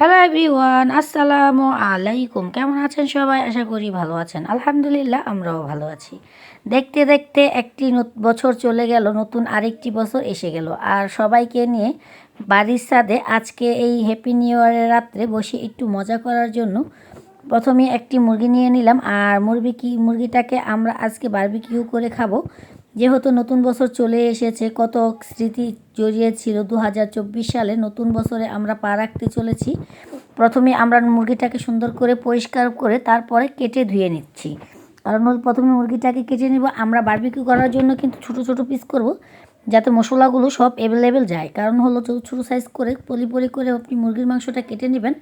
Hello everyone আসসালামু আলাইকুম কেমন আছেন সবাই? আশা করি ভালো আছেন। আলহামদুলিল্লাহ, আমরাও ভালো আছি। দেখতে দেখতে একটি বছর চলে গেল, নতুন আরেকটি বছর এসে গেল। আর সবাইকে নিয়ে বাড়ির সাথে আজকে এই হ্যাপি নিউ ইয়ারের রাত্রে বসে একটু মজা করার জন্য প্রথমে একটি মুরগি নিয়ে নিলাম। আর মুরগি কি মুরগিটাকে আমরা আজকে বারবিকিউ করে খাব। যেহেতু নতুন বছর চলে এসেছে, কত স্মৃতি জড়িয়েছিল দু হাজার চব্বিশ সালে, নতুন বছরে আমরা পা রাখতে চলেছি। প্রথমে আমরা মুরগিটাকে সুন্দর করে পরিষ্কার করে তারপরে কেটে ধুয়ে নিচ্ছি। কারণ প্রথমে মুরগিটাকে কেটে নেব, আমরা বারবিকিউ করার জন্য কিন্তু ছোট ছোট পিস করব। যাতে মশলাগুলো সব অ্যাভেলেবেল যায়। কারণ হলো ছোটো ছোটো সাইজ করে পলি পলি করে আপনি মুরগির মাংসটা কেটে নেবেন,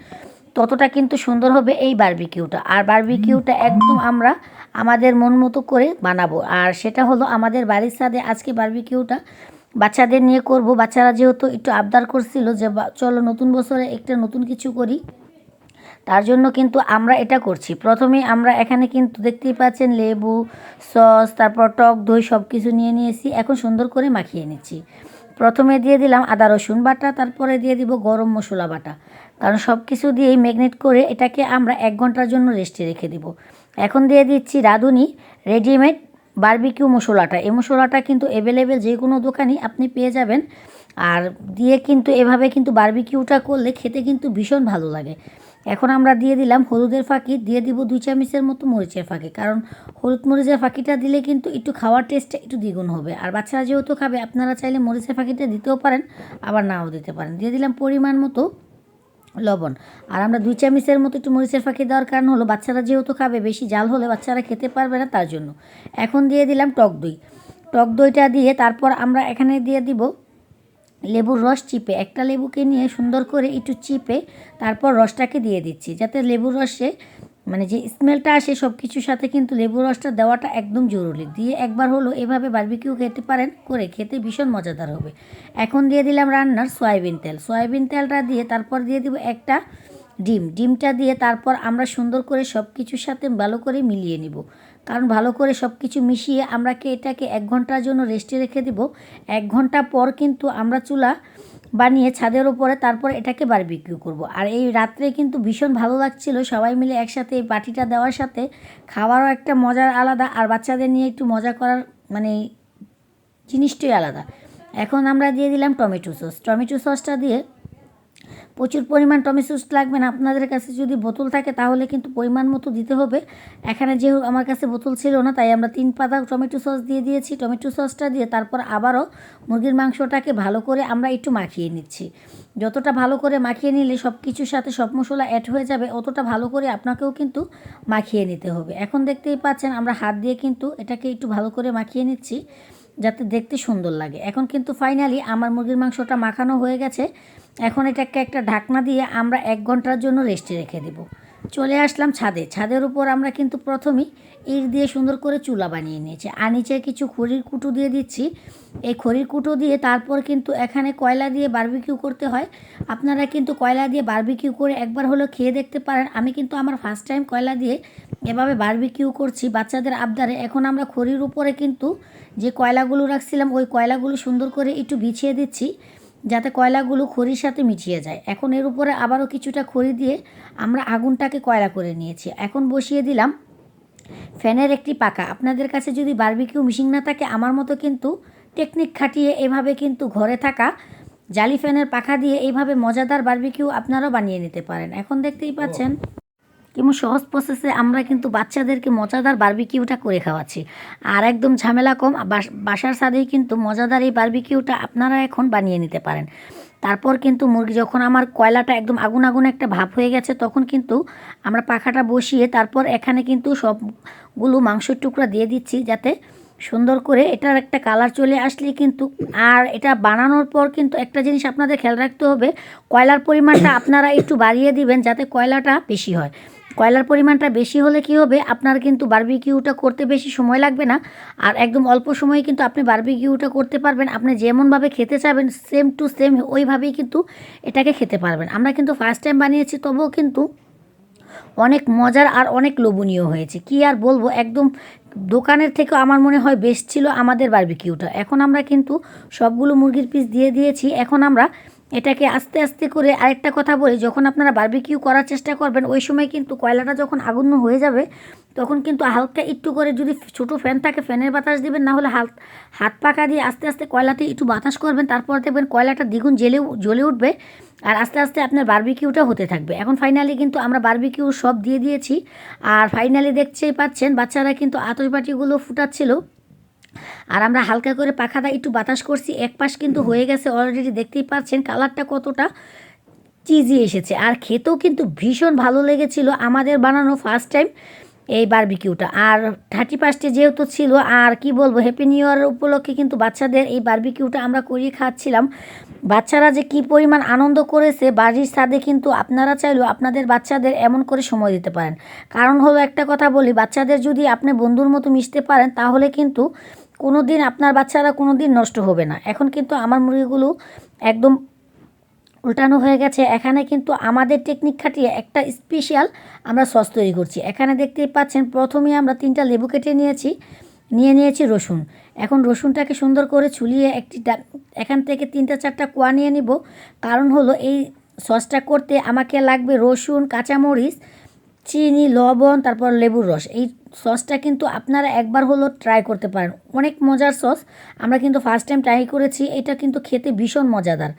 ততটা কিন্তু সুন্দর হবে এই বারবিকিউটা আর বারবিকিউটা একদম আমরা আমাদের মন মতো করে বানাবো। আর সেটা হলো আমাদের বাড়ির সাথে আজকে বারবিকিউটা বাচ্চাদের নিয়ে করব। বাচ্চারা যেহেতু একটু আবদার করছিল যে চলো নতুন বছরে একটা নতুন কিছু করি। তার জন্য কিন্তু আমরা এটা করছি। প্রথমে আমরা এখানে কিন্তু দেখতেই পাচ্ছেন লেবু, সস, তারপর টক দই সব কিছু নিয়ে নিয়েছি। এখন সুন্দর করে মাখিয়ে নিচ্ছি। প্রথমে দিয়ে দিলাম আদা, রসুন বাটা, তারপরে দিয়ে দিব গরম মশলা বাটা। কারণ সব কিছু দিয়েই ম্যাগনেট করে এটাকে আমরা এক ঘণ্টার জন্য রেস্টে রেখে দিব। এখন দিয়ে দিচ্ছি রাঁধুনি রেডিমেড বারবিকিউ মশলাটা। এই মশলাটা কিন্তু অ্যাভেলেবেল যে কোনো দোকানই আপনি পেয়ে যাবেন। আর দিয়ে কিন্তু এভাবে কিন্তু বার্বিকিউটা করলে খেতে কিন্তু ভীষণ ভালো লাগে। এখন আমরা দিয়ে দিলাম হলুদের ফাঁকি, দিয়ে দিব দুই চামচের মতো মরিচের ফাঁকি, কারণ হলুদ মরিচের ফাঁকিটা দিলে কিন্তু একটু খাওয়ার টেস্টটা একটু দ্বিগুণ হবে। আর বাচ্চারা যেহেতু খাবে, আপনারা চাইলে মরিচের ফাঁকিটা দিতেও পারেন, আবার নাও দিতে পারেন। দিয়ে দিলাম পরিমাণ মতো লবণ। আর আমরা দুই চামচের মতো একটু মরিচের ফাঁকি দেওয়ার কারণ হলো, বাচ্চারা যেহেতু খাবে, বেশি জাল হলে বাচ্চারা খেতে পারবে না তার জন্য। এখন দিয়ে দিলাম টক দই। টক দইটা দিয়ে তারপর আমরা এখানে দিয়ে দিব লেবুর রস চিপে, একটা লেবুকে নিয়ে সুন্দর করে একটু চিপে তারপর রসটাকে দিয়ে দিচ্ছি। যাতে লেবুর রসে মানে যে স্মেলটা আসে সব কিছুর সাথে কিন্তু লেবুর রসটা দেওয়াটা একদম জরুরি। দিয়ে একবার হলো এভাবে বারবিকিউ খেতে পারেন, করে খেতে ভীষণ মজাদার হবে। এখন দিয়ে দিলাম রান্নার সয়াবিন তেল। সয়াবিন তেলটা দিয়ে তারপর দিয়ে দিব একটা ডিম। ডিমটা দিয়ে তারপর আমরা সুন্দর করে সব কিছুর সাথে ভালো করে মিলিয়ে নিব। কারণ ভালো করে সব কিছু মিশিয়ে আমরা কে এটাকে এক ঘণ্টার জন্য রেস্টে রেখে দিব। এক ঘণ্টা পর কিন্তু আমরা চুলা বানিয়ে ছাদের ওপরে তারপর এটাকে বারবিকিউ করব। আর এই রাত্রে কিন্তু ভীষণ ভালো লাগছিল সবাই মিলে একসাথে এই পার্টিটা দেওয়ার সাথে। খাওয়ারও একটা মজার আলাদা আর বাচ্চাদের নিয়ে একটু মজা করার মানে জিনিসটাই আলাদা। এখন আমরা দিয়ে দিলাম টমেটো সস টমেটো সসটা দিয়ে প্রচুর পরিমাণ টমেটো সস লাগবে না। আপনাদের কাছে যদি বোতল থাকে, তাহলে কিন্তু পরিমাণ মতো দিতে হবে। এখানে যেহেতু আমার কাছে বোতল ছিল না, তাই আমরা তিন পাতা টমেটো সস দিয়ে দিয়েছি। টমেটো সসটা দিয়ে তারপর আবারও মুরগির মাংসটাকে ভালো করে আমরা একটু মাখিয়ে নিচ্ছি। যতটা ভালো করে মাখিয়ে নিলে সব কিছুর সাথে সব মশলা অ্যাড হয়ে যাবে, অতটা ভালো করে আপনাকেও কিন্তু মাখিয়ে নিতে হবে। এখন দেখতেই পাচ্ছেন, আমরা হাত দিয়ে কিন্তু এটাকে একটু ভালো করে মাখিয়ে নিচ্ছি। যাতে দেখতে সুন্দর লাগে। এখন কিন্তু ফাইনালি আমার মুরগির মাংসটা মাখানো হয়ে গেছে। এখন এটাকে একটা ঢাকনা দিয়ে আমরা এক ঘণ্টার জন্য রেস্টে রেখে দেব। চলে আসলাম ছাদে। ছাদের উপর আমরা কিন্তু প্রথমেই ইট দিয়ে সুন্দর করে চুলা বানিয়ে নিয়েছি। আর নিচে কিছু খড়ির কুটো দিয়ে দিচ্ছি। এই খড়ির কুটো দিয়ে তারপর কিন্তু এখানে কয়লা দিয়ে বার্বিকিউ করতে হয়। আপনারা কিন্তু কয়লা দিয়ে বার্বিকিউ করে একবার হলো খেয়ে দেখতে পারেন। আমি কিন্তু আমার ফার্স্ট টাইম কয়লা দিয়ে এভাবে বারবিকিউ করছি বাচ্চাদের আবদারে। এখন আমরা খড়ির উপরে কিন্তু যে কয়লাগুলো রাখছিলাম, ওই কয়লাগুলো সুন্দর করে একটু বিছিয়ে দিচ্ছি। যাতে কয়লাগুলো খড়ির সাথে মিশিয়ে যায়। এখন এর উপরে আবারও কিছুটা খড়ি দিয়ে আমরা আগুনটাকে কয়লা করে নিয়েছি। এখন বসিয়ে দিলাম ফ্যানের একটি পাকা। আপনাদের কাছে যদি বার্বিকিউ মিশিং না থাকে, আমার মতো কিন্তু টেকনিক খাটিয়ে এভাবে কিন্তু ঘরে থাকা জালি ফ্যানের পাখা দিয়ে এইভাবে মজাদার বার্বিকিউ আপনারাও বানিয়ে নিতে পারেন। এখন দেখতেই পাচ্ছেন কেমন সহজ প্রসেসে আমরা কিন্তু বাচ্চাদেরকে মজাদার বারবিকিউটা করে খাওয়াচ্ছি। আর একদম ঝামেলা কম বাস- বাসার সাদেই কিন্তু মজাদার এই বারবিকিউটা আপনারা এখন বানিয়ে নিতে পারেন। তারপর কিন্তু মুরগি যখন আমার কয়লাটা একদম আগুন আগুন একটা ভাপ হয়ে গেছে, তখন কিন্তু আমরা পাখাটা বসিয়ে তারপর এখানে কিন্তু সবগুলো মাংসের টুকরা দিয়ে দিচ্ছি যাতে সুন্দর করে এটার একটা কালার চলে আসলে কিন্তু, আর এটা বানানোর পর কিন্তু একটা জিনিস আপনাদের খেয়াল রাখতে হবে, কয়লার পরিমাণটা আপনারা একটু বাড়িয়ে দিবেন যাতে কয়লাটা বেশি হয়। কয়লার পরিমাণটা বেশি হলে কি হবে? আপনার কিন্তু বারবিকিউটা করতে বেশি সময় লাগবে না। আর একদম অল্প সময়ে কিন্তু আপনি বারবিকিউটা করতে পারবেন। আপনি যেমনভাবে খেতে চাবেন সেম টু সেম ওইভাবেই কিন্তু এটাকে খেতে পারবেন। আমরা কিন্তু ফার্স্ট টাইম বানিয়েছি, তবুও কিন্তু অনেক মজার আর অনেক লোভনীয় হয়েছে। কি আর বলব? একদম দোকানের থেকে আমার মনে হয় বেস্ট ছিল আমাদের বার্বিকিউটা। এখন আমরা কিন্তু সবগুলো মুরগির পিস দিয়ে দিয়েছি। এখন আমরা এটাকে আস্তে আস্তে করে আরেকটা কথা বলি, যখন আপনারা বারবিকিউ করার চেষ্টা করবেন, ওই সময় কিন্তু কয়লাটা যখন আগুন হয়ে যাবে, তখন কিন্তু হালকা একটু করে যদি ছোটো ফ্যান থাকে ফ্যানের বাতাস দিবেন, না হলে হাত হাত পাকা দিয়ে আস্তে আস্তে কয়লাতে একটু বাতাস করবেন, তারপর দেখবেন কয়লাটা দ্বিগুণ জেলে জ্বলে উঠবে আর আস্তে আস্তে আপনার বার্বিকিউটা হতে থাকবে। এখন ফাইনালি কিন্তু আমরা বার্বিকিউ সব দিয়ে দিয়েছি, আর ফাইনালি দেখতেই পাচ্ছেন, বাচ্চারা কিন্তু আতশবাটিগুলো ফুটাচ্ছিল। আর আমরা হালকা করে পাখাটা একটু বাতাস করছি, এক পাশ কিন্তু হয়ে গেছে অলরেডি দেখতেই পাচ্ছেন কালারটা কতটা চিজি এসেছে। আর খেতেও কিন্তু ভীষণ ভালো লেগেছিল আমাদের বানানো ফার্স্ট টাইম এই বারবিকিউটা আর থার্টি ফার্স্টে যেহেতু ছিল, আর কি বলব হ্যাপি নিউ ইয়ার উপলক্ষে কিন্তু বাচ্চাদের এই বার্বিকিউটা আমরা করিয়ে খাচ্ছিলাম। বাচ্চারা যে কি পরিমাণ আনন্দ করেছে, বাড়ির ছাদে কিন্তু আপনারা চাইলেও আপনাদের বাচ্চাদের এমন করে সময় দিতে পারেন। কারণ হলো একটা কথা বলি, বাচ্চাদের যদি আপনি বন্ধুর মতো মিশতে পারেন, তাহলে কিন্তু কোনো দিন আপনার বাচ্চারা কোনো দিন নষ্ট হবে না। এখন কিন্তু আমার মুরগিগুলো একদম উল্টানো হয়ে গেছে। এখানে কিন্তু আমাদের টেকনিক খাটিয়ে একটা স্পেশাল আমরা সস তৈরি করছি। এখানে দেখতেই পাচ্ছেন প্রথমে আমরা তিনটা লেবু কেটে নিয়েছি, নিয়ে নিয়েছি রসুন। এখন রসুনটাকে সুন্দর করে ছুলিয়ে একটি এখান থেকে তিনটা চারটা কোয়া নিয়ে নিব। কারণ হলো এই সসটা করতে আমাকে লাগবে রসুন, কাঁচামরিচ চিনি, লবণ, তারপর লেবুর রস। এই সসটা কিন্তু আপনারা একবার হলো ট্রাই করতে পারেন। অনেক মজার সস আমরা কিন্তু ফার্স্ট টাইম ট্রাই করেছি। এটা কিন্তু খেতে ভীষণ মজাদার।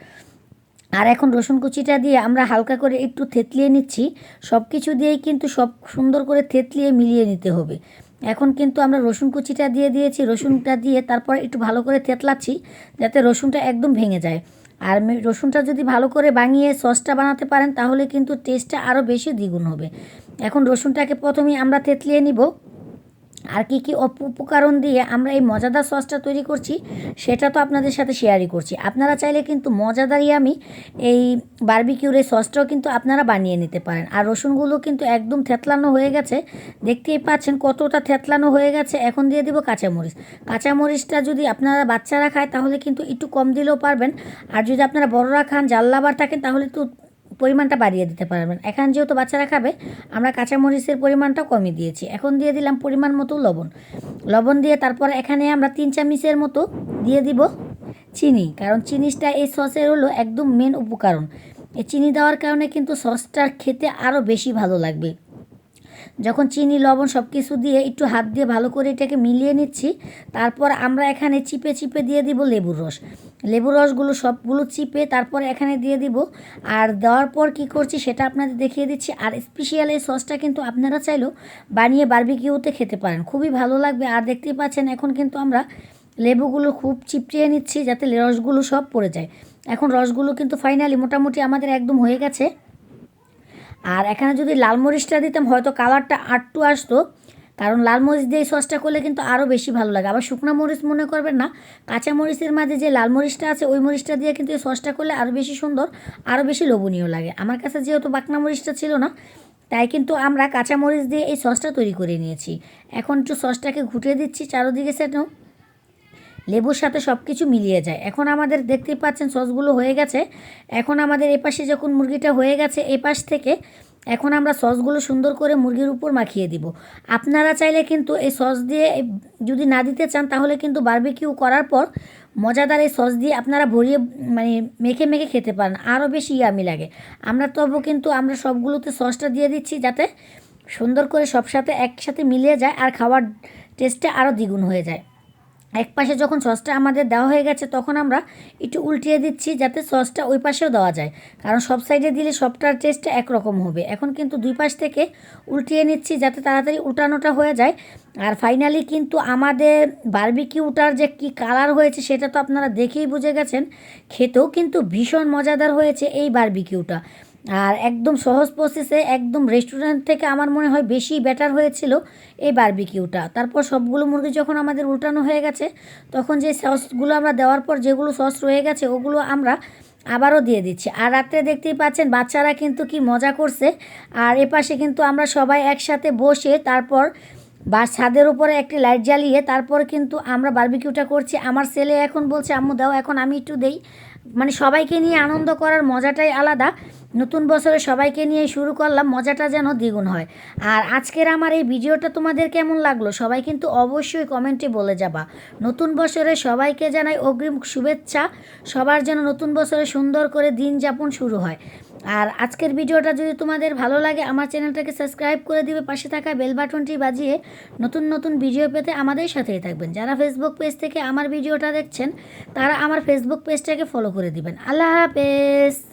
আর এখন রসুন কুচিটা দিয়ে আমরা হালকা করে একটু থেতলিয়ে নিচ্ছি। সব কিছু দিয়েই কিন্তু সব সুন্দর করে থেতলিয়ে মিলিয়ে নিতে হবে। এখন কিন্তু আমরা রসুন কুচিটা দিয়ে দিয়েছি। রসুনটা দিয়ে তারপর একটু ভালো করে থেতলাচ্ছি যাতে রসুনটা একদম ভেঙে যায়। আর রসুনটা যদি ভালো করে বানিয়ে সসটা বানাতে পারেন, তাহলে কিন্তু টেস্টটা আরও বেশি দ্বিগুণ হবে। এখন রসুনটাকে প্রথমেই আমরা তেঁতলিয়ে নিব। আর কী কী উপকরণ দিয়ে আমরা এই মজাদার সসটা তৈরি করছি, সেটা তো আপনাদের সাথে শেয়ারই করছি। আপনারা চাইলে কিন্তু মজাদারই আমি এই বার্বিকিউর এই সসটাও কিন্তু আপনারা বানিয়ে নিতে পারেন। আর রসুনগুলো কিন্তু একদম থেতলানো হয়ে গেছে। দেখতেই পাচ্ছেন কতটা থেতলানো হয়ে গেছে। এখন দিয়ে দিব কাঁচামরিচ। কাঁচামরিচটা যদি আপনারা বাচ্চারা খায়, তাহলে কিন্তু একটু কম দিলেও পারবেন। আর যদি আপনারা বড়রা খান জাল্লাবার থাকেন, তাহলে তো পরিমাণটা বাড়িয়ে দিতে পারবেন। এখন যেহেতু বাচ্চারা খাবে, আমরা কাঁচামরিচের পরিমাণটা কমিয়ে দিয়েছি। এখন দিয়ে দিলাম পরিমাণ মতো লবণ। লবণ দিয়ে তারপর এখানে আমরা তিন চামচের মতো দিয়ে দিব চিনি। কারণ চিনিটা এই সসের হলো একদম মেন উপকরণ। এই চিনি দেওয়ার কারণে কিন্তু সসটা খেতে আরও বেশি ভালো লাগবে। যখন চিনি, লবণ সব কিছু দিয়ে একটু হাত দিয়ে ভালো করে এটাকে মিলিয়ে নিচ্ছি, তারপর আমরা এখানে চিপে চিপে দিয়ে দিব লেবুর রস। লেবুর রসগুলো সবগুলো চিপে তারপর এখানে দিয়ে দিব। আর দেওয়ার পর কি করছি সেটা আপনাদের দেখিয়ে দিচ্ছি। আর স্পেশাল এই সসটা কিন্তু আপনারা চাইলেও বানিয়ে বার্বিকিউতে খেতে পারেন। খুবই ভালো লাগবে। আর দেখতেই পাচ্ছেন এখন কিন্তু আমরা লেবুগুলো খুব চিপটিয়ে নিচ্ছি যাতে রসগুলো সব পড়ে যায়। এখন রসগুলো কিন্তু ফাইনালি মোটামুটি আমাদের একদম হয়ে গেছে। আর এখানে যদি লাল মরিচটা দিতাম, হয়তো কালারটা আটটু আসতো। কারণ লাল মরিচ দিয়ে সসটা করলে কিন্তু আরও বেশি ভালো লাগে। আবার শুকনো মরিচ মনে করবেন না, কাঁচা মরিচের মাঝে যে লাল মরিচটা আছে, ওই মরিচটা দিয়ে কিন্তু এই সসটা করলে আরও বেশি সুন্দর আরও বেশি লোভনীয় লাগে। আমার কাছে যেহেতু বাকনা মরিচটা ছিল না, তাই কিন্তু আমরা কাঁচা মরিচ দিয়ে এই সসটা তৈরি করে নিয়েছি। এখন একটু সসটাকে ঘুটিয়ে দিচ্ছি, চারোদিকে সেটাও। লেবুর সাথে সব কিছু মিলিয়ে যায়। এখন আমাদের দেখতেই পাচ্ছেন সসগুলো হয়ে গেছে। এখন আমাদের এপাশে যখন মুরগিটা হয়ে গেছে, এপাশ থেকে এখন আমরা সসগুলো সুন্দর করে মুরগির উপর মাখিয়ে দিব। আপনারা চাইলে কিন্তু এই সস দিয়ে, যদি না দিতে চান, তাহলে কিন্তু বারবিকিউ করার পর মজাদার এই সস দিয়ে আপনারা ভরিয়ে মানে মেখে মেখে খেতে পারেন। আরও বেশি ইয়ামি লাগে। আমরা তবু কিন্তু আমরা সবগুলোতে সসটা দিয়ে দিচ্ছি যাতে সুন্দর করে সব সাথে একসাথে মিলিয়ে যায় আর খাওয়ার টেস্টটা আরও দ্বিগুণ হয়ে যায়। এক পাশে যখন সসটা আমাদের দেওয়া হয়ে গেছে, তখন আমরা একটু উল্টিয়ে দিচ্ছি যাতে সসটা ওই পাশেও দেওয়া যায়। কারণ সব সাইডে দিলে সবটার টেস্টটা একরকম হবে। এখন কিন্তু দুই পাশ থেকে উল্টিয়ে নিচ্ছি যাতে তাড়াতাড়ি উল্টানোটা হয়ে যায়। আর ফাইনালি কিন্তু আমাদের বারবিকিউটার যে কি কালার হয়েছে, সেটা তো আপনারা দেখেই বুঝে গেছেন। খেতেও কিন্তু ভীষণ মজাদার হয়েছে এই বারবিকিউটা আর একদম সহজ প্রসেসে একদম রেস্টুরেন্ট থেকে আমার মনে হয় বেশি বেটার হয়েছিল এই বারবিকিউটা তারপর সবগুলো মুরগি যখন আমাদের উল্টানো হয়ে গেছে, তখন যে সসগুলো আমরা দেওয়ার পর যেগুলো সস রয়ে গেছে, ওগুলো আমরা আবারও দিয়ে দিচ্ছি। আর রাত্রে দেখতেই পাচ্ছেন, বাচ্চারা কিন্তু কি মজা করছে। আর এপাশে কিন্তু আমরা সবাই একসাথে বসে তারপর বা ছাদের উপরে একটি লাইট জ্বালিয়ে তারপর কিন্তু আমরা বারবিকিউটা করছি। আমার ছেলে এখন বলছে, আম্মু দাও, এখন আমি একটু দেই। মানে সবাইকে নিয়ে আনন্দ করার মজাটাই আলাদা। নতুন বছরে সবাইকে নিয়ে শুরু করলাম, মজাটা যেন দ্বিগুণ হয়। আর আজকের আমার এই ভিডিওটা তোমাদের কেমন লাগল, সবাই কিন্তু অবশ্যই কমেন্টে বলে যাবা। নতুন বছরে সবাইকে জানাই অগ্রিম শুভেচ্ছা, সবার যেন নতুন বছরে সুন্দর করে দিন যাপন শুরু হয়। আর আজকের ভিডিওটা যদি তোমাদের ভালো লাগে, আমার চ্যানেলটাকে সাবস্ক্রাইব করে দিবে, পাশে থাকা বেল বাটনটি বাজিয়ে নতুন নতুন ভিডিও পেতে আমাদের সাথেই থাকবেন। যারা ফেসবুক পেজ থেকে আমার ভিডিওটা দেখছেন, তারা আমার ফেসবুক পেজটাকে ফলো করে দিবেন। আল্লাহ হাফেজ!